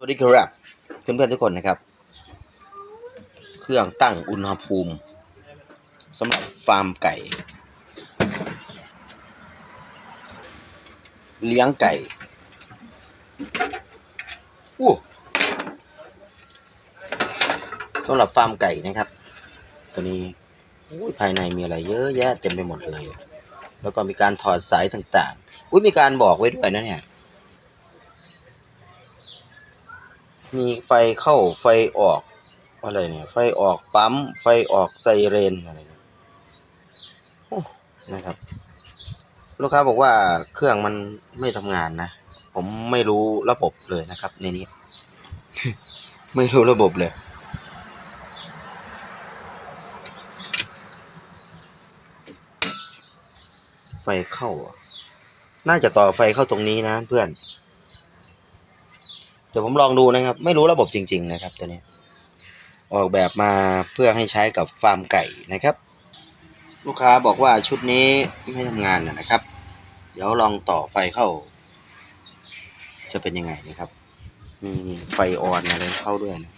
สวัสดีครับเพื่อนๆทุกคนนะครับ เครื่องตั้งอุณหภูมิสำหรับฟาร์มไก่ เลี้ยงไก่อู้สำหรับฟาร์มไก่นะครับ ตัวนี้ภายในมีอะไรเยอะแยะเต็มไปหมดเลย แล้วก็มีการถอดสายต่างๆอุ้ยมีการบอกไว้ด้วยนะเนี่ย มีไฟเข้าไฟออกอะไรเนี่ย ไฟออกปั๊ม ไฟออกไซเรนอะไรนะครับ ลูกค้าบอกว่าเครื่องมันไม่ทำงานนะ ผมไม่รู้ระบบเลยนะครับ ในนี้ ไม่รู้ระบบเลยไฟเข้า น่าจะต่อไฟเข้าตรงนี้นะเพื่อน เดี๋ยวผมลองดูนะครับ ไม่รู้ระบบจริง ๆ นะครับตัวนี้ ออกแบบมาเพื่อให้ใช้กับฟาร์มไก่นะครับ ลูกค้าบอกว่าชุดนี้ไม่ทำงานนะครับ เดี๋ยวลองต่อไฟเข้า จะเป็นยังไงนะครับ มีไฟออนอะไรเข้าด้วยนะ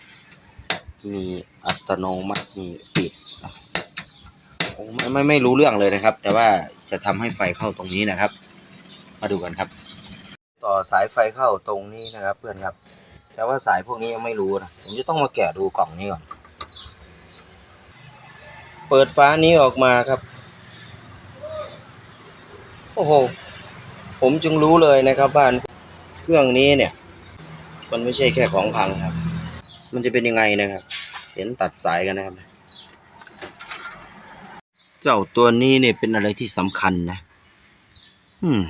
มีอัตโนมัติมีปิดโอ้ไม่ไม่ไม่รู้เรื่องเลยนะครับ แต่ว่าจะทำให้ไฟเข้าตรงนี้นะครับ มาดูกันครับ ต่อสายไฟเข้าตรงนี้นะครับ เพื่อนครับ แต่ว่าสายพวกนี้ยังไม่รู้นะผมจะต้องมาแกะดูกล่องนี้ก่อน เปิดฟ้านี้ออกมาครับ โอ้โห ผมจึงรู้เลยนะครับว่าเครื่องนี้เนี่ย มันไม่ใช่แค่ของพังครับ มันจะเป็นยังไงนะครับ เห็นตัดสายกันนะครับ เจ้าตัวนี้เนี่ยเป็นอะไรที่สำคัญนะ อืม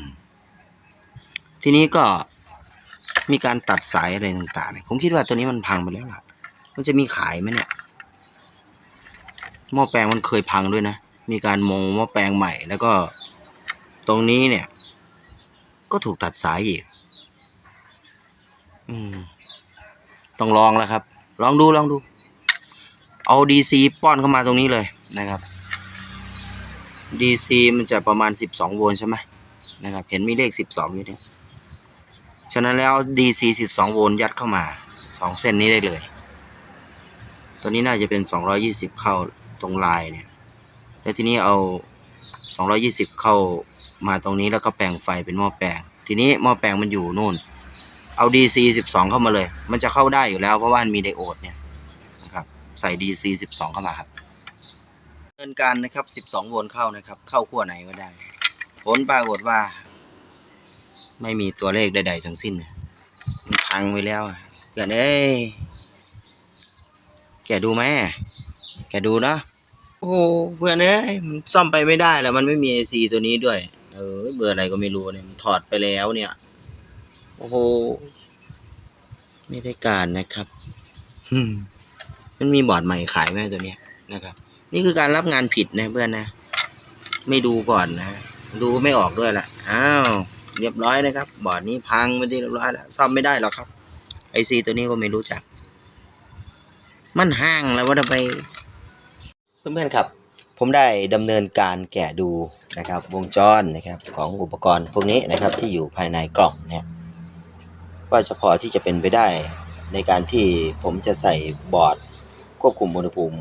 ทีนี้ก็มีการตัดสายอะไรต่างๆ ผมคิดว่าตัวนี้มันพังไปแล้วล่ะ มันจะมีขายไหมเนี่ย หม้อแปลงมันเคยพังด้วยนะ มีการโมงหม้อแปลงใหม่ แล้วก็ตรงนี้เนี่ย ก็ถูกตัดสายอีก อืม ต้องลองแล้วครับ ลองดูลองดู เอา DC ป้อนเข้ามาตรงนี้เลยนะครับ DC มันจะประมาณ12โวลต์ใช่ไหมนะครับ เห็นมีเลข12อยู่เนี่ย ฉะนั้นแล้ว DC 12โวลต์ยัดเข้ามา 2 เส้นนี้ได้เลย ตัวนี้น่าจะเป็น 220 เข้าตรงลายเนี่ย แล้วทีนี้เอา 220 เข้ามาตรงนี้แล้วก็แปลงไฟเป็นหม้อแปลง ทีนี้หม้อแปลงมันอยู่นู่น เอา DC 12 เข้ามาเลย มันจะเข้าได้อยู่แล้วเพราะว่ามันมีไดโอดเนี่ยนะครับ ใส่ DC 12 เข้ามาครับเนินการนะครับ 12 โวลต์เข้านะครับ เข้าขั้วไหนก็ได้ ผลปรากฏว่า ไม่มีตัวเลขใดๆทั้งสิ้นมันพังไปแล้วเกิดเอ้ยแกดูไหมแกดูนะโอ้เพื่อนเอ้ยมันซ่อมไปไม่ได้แล้วมันไม่มีไอซีตัวนี้ด้วย เออเบอร์อะไรก็ไม่รู้เนี่ยมันถอดไปแล้วเนี่ยโอ้โหไม่ได้การนะครับมันมีบอร์ดใหม่ขายไหมตัวเนี้ยนะครับ นี่คือการรับงานผิดนะเพื่อนนะ ไม่ดูก่อนนะ ดูไม่ออกด้วยล่ะอ้าว เรียบร้อยนะครับบอร์ดนี้พังไปที่เรียบร้อยแล้วซ่อมไม่ได้หรอกครับไอซีตัวนี้ก็ไม่รู้จัก มันห่างแล้วว่าจะไป เพื่อนๆครับ ผมได้ดำเนินการแกะดูนะครับ วงจรนะครับของอุปกรณ์พวกนี้นะครับที่อยู่ภายในกล่องเนี่ยว่าจะพอที่จะเป็นไปได้ในการที่ผมจะใส่บอร์ดควบคุมอุณหภูมิ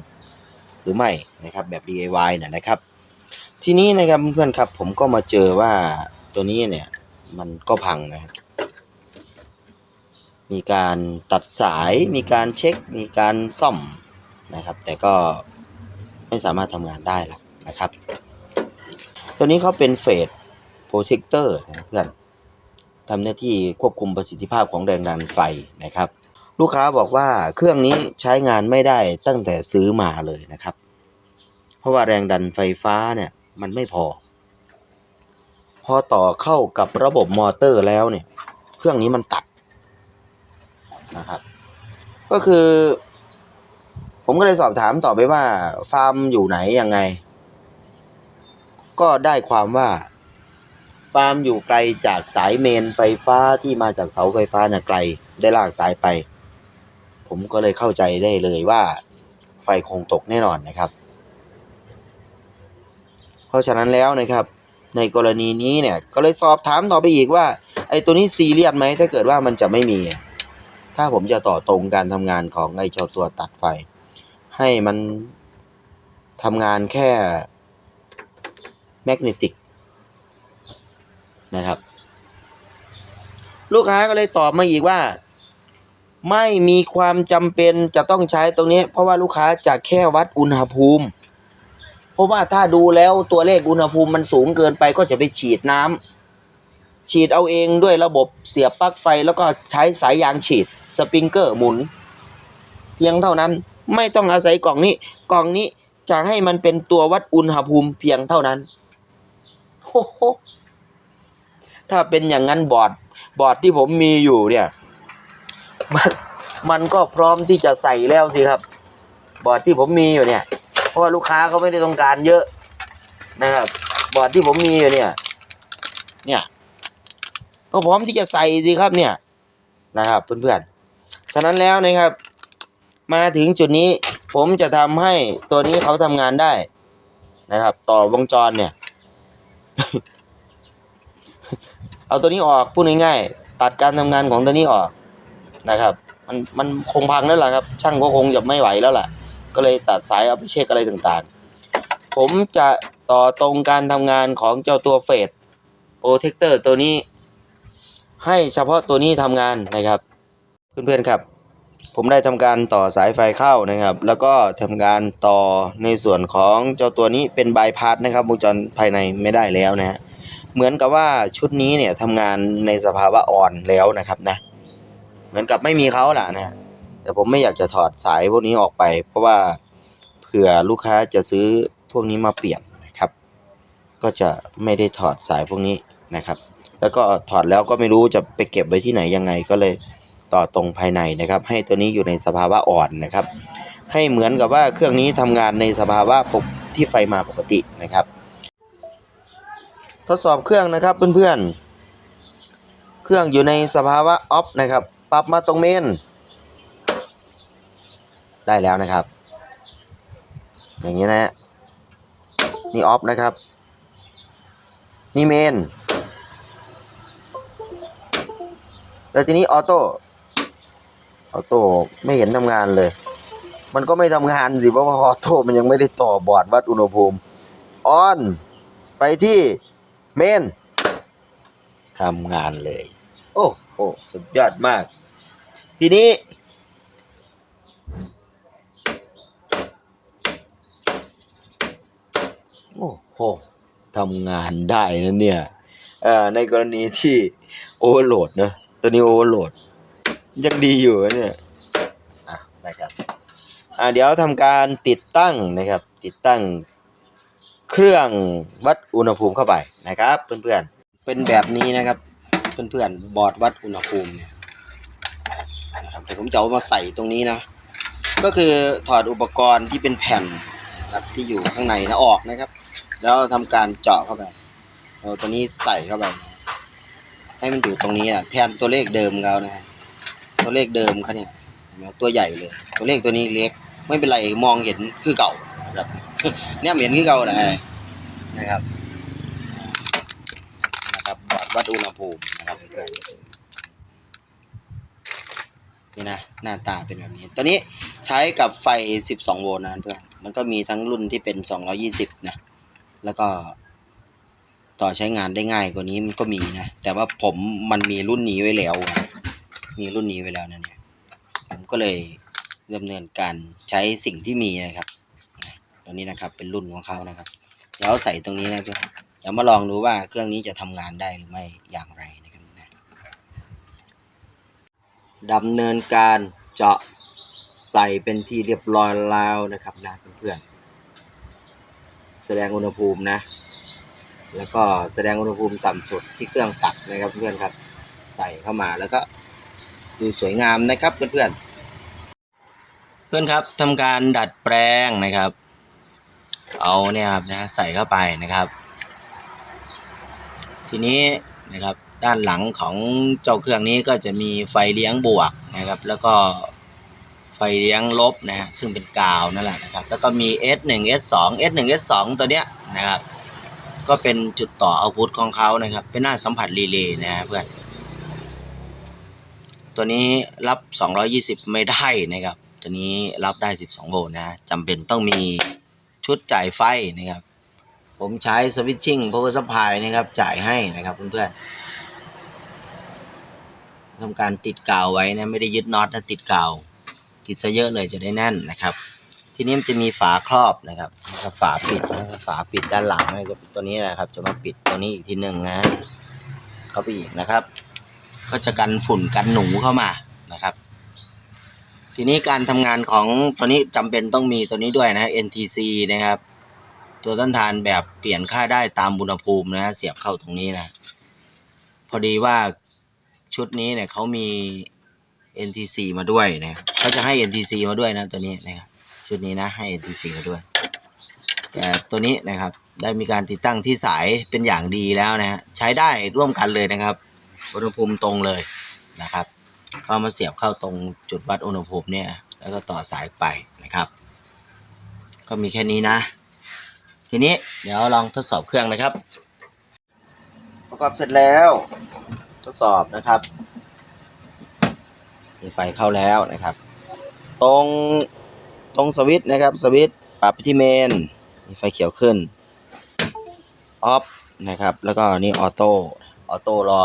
หรือไม่นะครับแบบ DIY นะนะครับ ทีนี้นะครับเพื่อนๆครับผมก็มาเจอว่าตัวนี้เนี่ย มันก็พังนะครับ มีการตัดสายมีการเช็ค มีการซ่อมนะครับ แต่ก็ไม่สามารถทำงานได้ละนะครับ ตัวนี้เขาเป็นเฟสโปรเทคเตอร์นะเพื่อนทำหน้าที่ควบคุมประสิทธิภาพของแรงดันไฟนะครับ ลูกค้าบอกว่าเครื่องนี้ใช้งานไม่ได้ตั้งแต่ซื้อมาเลยนะครับ เพราะว่าแรงดันไฟฟ้าเนี่ยมันไม่พอพ อต่อเข้ากับระบบมอเตอร์แล้วเนี่ย เครื่องนี้มันตัดนะครับ ก็คือ ผมก็เลยสอบถามต่อไปว่า ฟาร์มอยู่ไหนยังไง ก็ได้ความว่า ฟาร์มอยู่ไกลจากสายเมนไฟฟ้าที่มาจากเสาไฟฟ้าน่ะไกลได้ลากสายไป ผมก็เลยเข้าใจได้เลยว่า ไฟคงตกแน่นอนนะครับ เพราะฉะนั้นแล้วนะครับ ในกรณีนี้เนี่ยก็เลยสอบถามต่อไปอีกว่าไอ้ตัวนี้ซีเรียสไหมถ้าเกิดว่ามันจะไม่มี ถ้าผมจะต่อตรงการทำงานของไอ้เจ้าตัวตัดไฟ ให้มันทำงานแค่แมกเนติกนะครับ ลูกค้าก็เลยตอบมาอีกว่า ไม่มีความจำเป็นจะต้องใช้ตรงนี้ เพราะว่าลูกค้าจะแค่วัดอุณหภูมิ ราะว่าถ้าดูแล้วตัวเลขอุณหภูมิมันสูงเกินไปก็จะไปฉีดน้ำฉีดเอาเองด้วยระบบเสียบปลั๊กไฟแล้วก็ใช้สายยางฉีดสปริงเกอร์หมุน เพียงเท่านั้นไม่ต้องอาศัยกล่องนี้ กล่องนี้จะให้มันเป็นตัววัดอุณหภูมิเพียงเท่านั้นโอ้โหถ้าเป็นอย่างนั้นบอร์ดบอร์ดที่ผมมีอยู่เนี่ยมันมันก็พร้อมที่จะใส่แล้วสิครับ บอร์ดที่ผมมีอยู่เนี่ย ราะว่าลูกค้าเขาไม่ได้ต้องการเยอะนะครับบอร์ดที่ผมมีอยู่เนี่ย เนี่ยก็พร้อมที่จะใส่สิครับเนี่ยนะครับเพื่อนๆ ฉะนั้นแล้วนะครับ มาถึงจุดนี้ผมจะทำให้ตัวนี้เขาทำงานได้นะครับ ต่อวงจรเนี่ย เอาตัวนี้ออกพูดง่ายๆตัดการทำงานของตัวนี้ออกนะครับ มันมันคงพังแล้วล่ะครับ ช่างก็คงจะไม่ไหวแล้วล่ะ ก็เลยตัดสายเอาไปเช็คอะไรต่างๆ ผมจะต่อตรงการทำงานของเจ้าตัวเฟสโปรเทคเตอร์ตัวนี้ ให้เฉพาะตัวนี้ทำงานนะครับเพื่อนๆครับ ผมได้ทำการต่อสายไฟเข้านะครับ แล้วก็ทำการต่อในส่วนของเจ้าตัวนี้เป็นบายพาสนะครับวงจรภายในไม่ได้แล้วนะฮะเหมือนกับว่าชุดนี้เนี่ยทำงานในสภาวะอ่อนแล้วนะครับนะเหมือนกับไม่มีเขาล่ะนะฮะ แต่ผมไม่อยากจะถอดสายพวกนี้ออกไป เพราะว่าเผื่อลูกค้าจะซื้อพวกนี้มาเปลี่ยนนะครับ ก็จะไม่ได้ถอดสายพวกนี้นะครับ แล้วก็ถอดแล้วก็ไม่รู้จะไปเก็บไว้ที่ไหนยังไงก็เลยต่อตรงภายในนะครับ ให้ตัวนี้อยู่ในสภาวะอ่อนนะครับ ให้เหมือนกับว่าเครื่องนี้ทำงานในสภาวะปกที่ไฟมาปกตินะครับ ทดสอบเครื่องนะครับเพื่อนๆ เครื่องอยู่ในสภาวะออฟนะครับ ปรับมาตรงเมน ได้แล้วนะครับ อย่างนี้นะฮะนี่ออฟนะครับ นี่เมนแล้วทีนี้ออโต้ออโต้ไม่เห็นทำงานเลย มันก็ไม่ทำงานสิเพราะว่าออโต้มันยังไม่ได้ต่อบอร์ดวัดอุณหภูมิออนไปที่เมนทำงานเลย โอ้โหสุดยอดมาก ทีนี้ โอ้โหทำงานได้นะเนี่ยในกรณีที่โอเวอร์โหลดนะตัวนี้โอเวอร์โหลด ยังดีอยู่นะเนี่ยอะนะครับอ่าเดี๋ยวทำการติดตั้งนะครับ ติดตั้งเครื่องวัดอุณหภูมิเข้าไปนะครับ เพื่อนๆ เป็นแบบนี้นะครับ เพื่อนๆ บอร์ดวัดอุณหภูมิเนี่ยนะครับเดี๋ยวผมจะเอามาใส่ตรงนี้นะ ก็คือถอดอุปกรณ์ที่เป็นแผ่นครับที่อยู่ข้างในนะออกนะครับ แล้วทำการเจาะเข้าไปเอาตัวนี้ใส่เข้าไป ให้มันอยู่ตรงนี้อะแทนตัวเลขเดิมเขานะฮะตัวเลขเดิมเขาเนี่ยตัวใหญ่เลย ตัวเลขตัวนี้เล็ก ไม่เป็นไรมองเห็นคือเก่านะครับเนี่ยเห็นคือเก่านะนะครับนะครับบอร์ดวัดอุณหภูมินะครับนๆนี่นะหน้าตาเป็นแบบนี้ ตัวนี้ใช้กับไฟ 12 โวลต์นะเพื่อน มันก็มีทั้งรุ่นที่เป็น 220 นะ แล้วก็ ต่อใช้งานได้ง่ายกว่านี้มันก็มีนะ แต่ว่าผมมันมีรุ่นนี้ไว้แล้ว มีรุ่นนี้ไว้แล้วนะเนี่ย ผมก็เลยดำเนินการใช้สิ่งที่มีนะครับ ตัวนี้นะครับเป็นรุ่นของเขานะครับเดี๋ยวใส่ตรงนี้นะเพื่อนเดี๋ยวมาลองดูว่าเครื่องนี้จะทำงานได้หรือไม่อย่างไรนะครับนะดำเนินการเจาะใส่เป็นที่เรียบร้อยแล้วนะครับนะเพื่อน แสดงอุณหภูมินะ แล้วก็แสดงอุณหภูมิต่ำสุดที่เครื่องตัดนะครับเพื่อนครับ ใส่เข้ามาแล้วก็ดูสวยงามนะครับเพื่อนๆเพื่อนครับทำการดัดแปลงนะครับ เอาเนี่ยครับนะใส่เข้าไปนะครับ ทีนี้นะครับด้านหลังของเจ้าเครื่องนี้ก็จะมีไฟเลี้ยงบวกนะครับ แล้วก็ ไฟเลี้ยงลบนะฮะซึ่งเป็นกาวนั่นแหละนะครับ แล้วก็มี S1 S2 S1 S2 ตัวเนี้ยนะครับก็เป็นจุดต่อเอาพุทของเขานะครับ เป็นหน้าสัมผัสรีเลย์นะฮะเพื่อนตัวนี้รับ 220 ไม่ได้นะครับ ตัวนี้รับได้ 12 โวลต์นะจำเป็นต้องมีชุดจ่ายไฟนะครับ ผมใช้สวิตชิ่ง power supply นะครับ จ่ายให้นะครับเพื่อนๆทำการติดกาวไว้นะ ไม่ได้ยึดน็อตนะติดกาว ติดซะเยอะเลยจะได้แน่นนะครับ ทีนี้มันจะมีฝาครอบนะครับฝาปิดนะครับฝาปิดด้านหลังนะครับตัวนี้นะครับ จะมาปิดตัวนี้อีกทีหนึ่งนะเข้าไปอีกนะครับ ก็จะกันฝุ่นกันหนูเข้ามานะครับ ทีนี้การทำงานของตัวนี้จำเป็นต้องมีตัวนี้ด้วยนะ NTC นะครับ ตัวต้านทานแบบเปลี่ยนค่าได้ตามอุณหภูมินะเสียบเข้าตรงนี้นะ พอดีว่าชุดนี้เนี่ยเขามี NTC มาด้วยนะเขาจะให้ NTC มาด้วยนะตัวนี้นะครับชุดนี้นะให้ NTC มาด้วย แต่ตัวนี้นะครับได้มีการติดตั้งที่สายเป็นอย่างดีแล้วนะฮะใช้ได้ร่วมกันเลยนะครับ อุณหภูมิตรงเลยนะครับก็มาเสียบเข้าตรงจุดวัดอุณหภูมิเนี่ยแล้วก็ต่อสายไปนะครับ ก็มีแค่นี้นะ ทีนี้เดี๋ยวลองทดสอบเครื่องนะครับ ประกอบเสร็จแล้ว ทดสอบนะครับ มีไฟเข้าแล้วนะครับ ตรงตรงสวิตช์นะครับสวิตช์ปรับไปที่เมนมีไฟเขียวขึ้นออฟนะครับ แล้วก็นี่ออโต้ออโต้รอ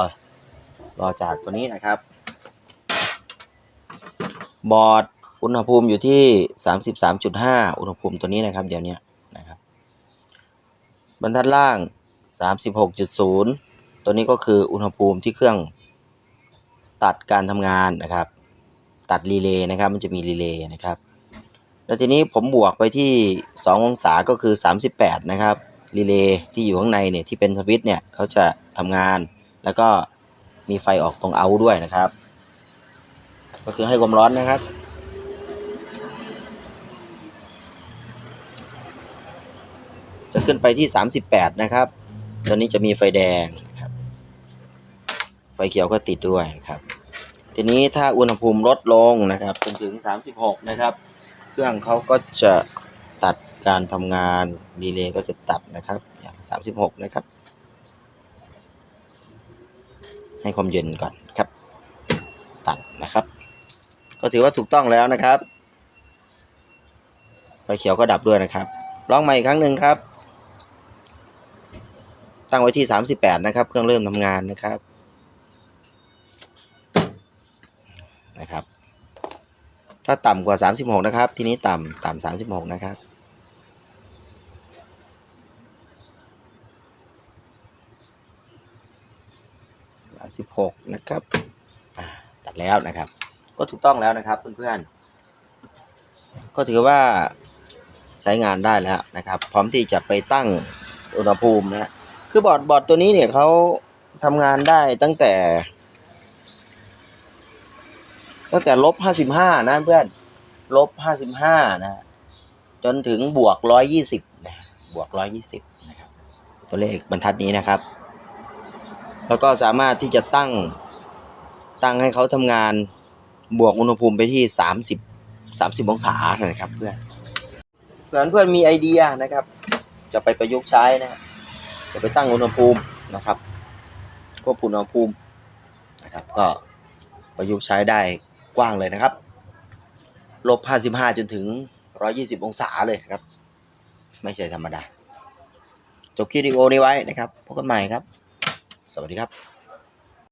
รอจากตัวนี้นะครับ บอร์ดอุณหภูมิอยู่ที่ 33.5 อุณหภูมิตัวนี้นะครับเดี๋ยวนี้นะครับ บรรทัดล่าง 36.0 ตัวนี้ก็คืออุณหภูมิที่เครื่องตัดการทำงานนะครับ ตัดรีเลย์นะครับ มันจะมีรีเลย์นะครับ แล้วทีนี้ผมบวกไปที่ 2 องศาก็คือ 38 นะครับรีเลย์ที่อยู่ข้างในเนี่ยที่เป็นสวิตช์เนี่ยเขาจะทำงาน แล้วก็มีไฟออกตรงเอาด้วยนะครับ ก็คือให้ความร้อนนะครับ จะขึ้นไปที่ 38 นะครับตอนนี้จะมีไฟแดงนะครับ ไฟเขียวก็ติดด้วยนะครับ ทีนี้ถ้าอุณหภูมิลดลงนะครับจนถึง 36 นะครับ เครื่องเขาก็จะตัดการทำงานดีเลย์ก็จะตัดนะครับอย่าง36 นะครับ ให้ความเย็นก่อนครับ ตัดนะครับ ก็ถือว่าถูกต้องแล้วนะครับไฟเขียวก็ดับด้วยนะครับ ลองใหม่อีกครั้งหนึ่งครับ ตั้งไว้ที่ 38 นะครับ เครื่องเริ่มทำงานนะครับนะครับาต่ำกว่า 36 นะครับ ทีนี้ต่ำต่ำ36 นะครับ 36 นะครับ ตัดแล้วนะครับ ก็ถูกต้องแล้วนะครับเพื่อนๆ ก็ถือว่าใช้งานได้แล้วนะครับ พร้อมที่จะไปตั้งอุณหภูมินะคือบอร์ดบอร์ดตัวนี้เนี่ยเขาทำงานได้ตั้งแต่ ตั้งแต่ลบห้าสิบห้านะเพื่อนลบห้าสิบห้านะ จนถึงบวกร้อยยี่สิบนะบวกร้อยยี่สิบนะครับ ตัวเลขบรรทัดนี้นะครับ แล้วก็สามารถที่จะตั้งตั้งให้เขาทำงานบวกอุณหภูมิไปที่สามสิบสามสิบองศานะครับเพื่อนเพื่อนเพื่อนมีไอเดียนะครับ จะไปประยุกต์ใช้นะจะไปตั้งอุณหภูมินะครับควบคุมอุณหภูมินะครับก็ประยุกต์ใช้ได้ กว้างเลยนะครับลบ55จนถึง 120 องศาเลยครับ ไม่ใช่ธรรมดา จบคลิปวิดีโอนี้ไว้นะครับพบกันใหม่ครับ สวัสดีครับ